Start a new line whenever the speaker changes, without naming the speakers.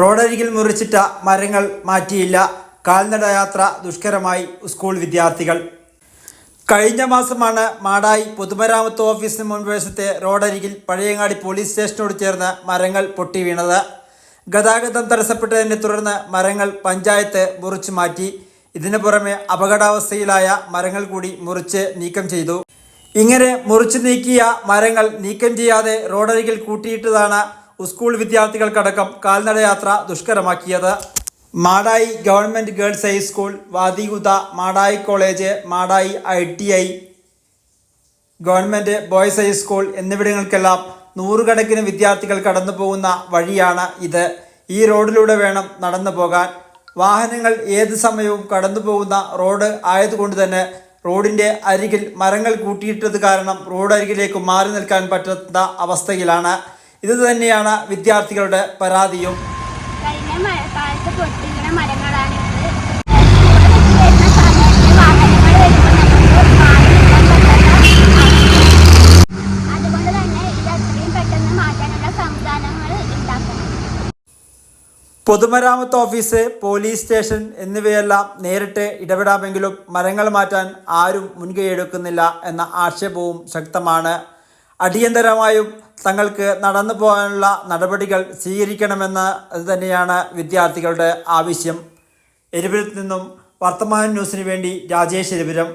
റോഡരികിൽ മുറിച്ചിട്ട മരങ്ങൾ മാറ്റിയില്ല. കാൽനട യാത്ര ദുഷ്കരമായി സ്കൂൾ വിദ്യാർത്ഥികൾ. കഴിഞ്ഞ മാസമാണ് മാടായി പൊതുമരാമത്ത് ഓഫീസിന് മുൻവശത്തെ റോഡരികിൽ പഴയങ്ങാടി പോലീസ് സ്റ്റേഷനോട് ചേർന്ന് മരങ്ങൾ പൊട്ടി വീണത്. ഗതാഗതം തടസ്സപ്പെട്ടതിനെ തുടർന്ന് മരങ്ങൾ പഞ്ചായത്ത് മുറിച്ചു മാറ്റി. ഇതിനു പുറമെ അപകടാവസ്ഥയിലായ മരങ്ങൾ കൂടി മുറിച്ച് നീക്കം ചെയ്തു. ഇങ്ങനെ മുറിച്ചു നീക്കിയ മരങ്ങൾ നീക്കം ചെയ്യാതെ റോഡരികിൽ കൂട്ടിയിട്ടതാണ് സ്കൂൾ വിദ്യാർത്ഥികൾക്കടക്കം കാൽനടയാത്ര ദുഷ്കരമാക്കിയത്. Madayi government girls high school വാദികുത Madayi college Madayi I T I government boys high school എന്നിവിടങ്ങൾക്കെല്ലാം നൂറുകണക്കിന് വിദ്യാർത്ഥികൾ കടന്നു പോകുന്ന വഴിയാണ് ഇത്. ഈ റോഡിലൂടെ വേണം നടന്നു പോകാൻ. വാഹനങ്ങൾ ഏത് സമയവും കടന്നു പോകുന്ന റോഡ് ആയതുകൊണ്ട് തന്നെ റോഡിന്റെ അരികിൽ മരങ്ങൾ കൂട്ടിയിട്ടത് കാരണം റോഡരികിലേക്ക് മാറി നിൽക്കാൻ പറ്റുന്ന അവസ്ഥയിലാണ്. ഇത് തന്നെയാണ് വിദ്യാർത്ഥികളുടെ പരാതിയും.
കഴിഞ്ഞ മഴക്കാലത്ത് പൊട്ടിക്കുന്ന മരങ്ങളാണ്
പൊതുമരാമത്ത് ഓഫീസ് പോലീസ് സ്റ്റേഷൻ എന്നിവയെല്ലാം നേരിട്ട് ഇടപെടാമെങ്കിലും മരങ്ങൾ മാറ്റാൻ ആരും മുൻകൈയെടുക്കുന്നില്ല എന്ന ആക്ഷേപവും ശക്തമാണ്. അടിയന്തരമായും തങ്ങൾക്ക് നടന്നു പോകാനുള്ള നടപടികൾ സ്വീകരിക്കണമെന്ന് തന്നെയാണ് വിദ്യാർത്ഥികളുടെ ആവശ്യം. എരിപുരത്ത് നിന്നും വർത്തമാന ന്യൂസിന് വേണ്ടി രാജേഷ് എരിപുരം